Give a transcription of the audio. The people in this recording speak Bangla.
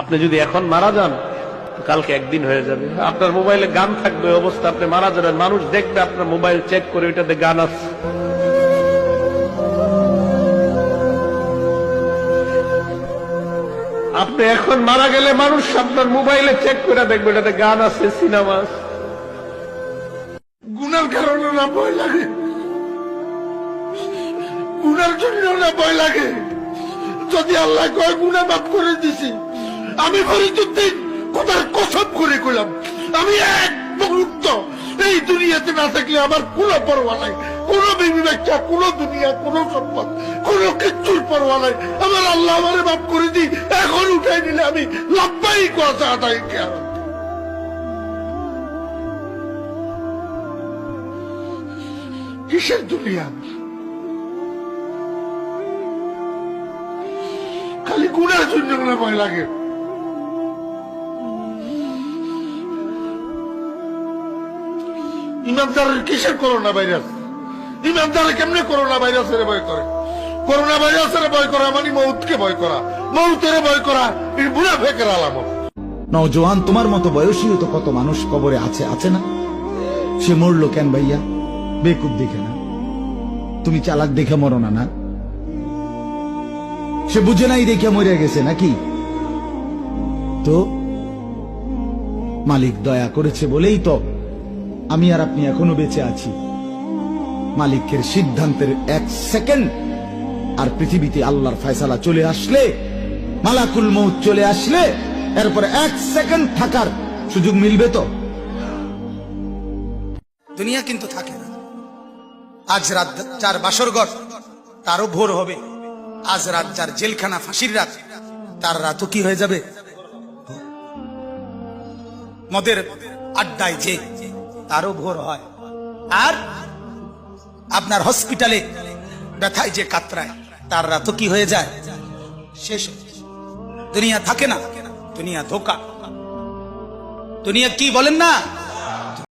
আপনি যদি এখন মারা যান, কালকে একদিন হয়ে যাবে। আপনার মোবাইলে গান থাকবে, অবস্থা আপনি মারা যাবেন। মানুষ দেখবে আপনার মোবাইল চেক করে ওইটাতে গান আছে। আপনি এখন মারা গেলে মানুষ আপনার মোবাইলে চেক করে দেখবে এটাতে গান আছে, সিনেমা গুনার কারণে না ভয় লাগে। গুনার জন্য না ভয় লাগে। যদি আল্লাহ কয় গুনা মাফ করে দিছি। আমি ফরিদুদ্দিন কোথায় কসম করে কইলাম। আমি এক মুহূর্ত এই দুনিয়াতে না থাকলে আমার কোনো পরোয়া নাই, কোন বিবি বাচ্চা, কোন দুনিয়া, কোন সম্পদ, কোন কিচ্ছুর পরোয়া নাই। আমার আল্লাহ আমারে মাফ করে দি এখন উঠাই নিলে আমি লাভবাই কথা আদায় কেন কিসের দুনিয়া? খালি গুণের জন্য না ভয় লাগে। ইমানদারের কিসের করোনা ভাইরাস? কেমনে করোনা ভাইরাসের ভয় করে? করোনা ভাইরাসের ভয় করা মানে মৌতকে ভয় করা। মৌতের ভয় করা বুড়া ফেকের আলামত। তোমার মতো বয়সীও তো কত মানুষ কবরে আছে আছে না? সে মরলো কেন ভাইয়া? বেকুব দেখে না। তুমি চালাক দেখে মরো না না? সে বুঝে নাই দেখে মরে গেছে নাকি? তো মালিক দয়া করেছে বলেই তো আমি আর আপনি এখনও বেঁচে আছি। মালিকের সিদ্ধান্তের এক সেকেন্ড আর পৃথিবীতে আল্লাহর ফয়সালা চলে আসলে, মালাকুল মৌত চলে আসলে, এরপরে এক সেকেন্ড থাকার সুযোগ মিলবে তো? দুনিয়া কিন্তু থাকে না। আজ রাত যার বাসর ঘর, তারও ভোর হবে। আজ রাত যার জেলখানা ফাঁসির রাত, তার রাতও কি হয়ে যাবে? মদের আড্ডায় যে তারও ভোর হয়। আর আপনার হসপিটালে ব্যথায় যে কাতরায়, তার রাতও কি হয়ে যায়? শেষ। দুনিয়া থাকে না, দুনিয়া ধোকা। দুনিয়া কি বলেন না?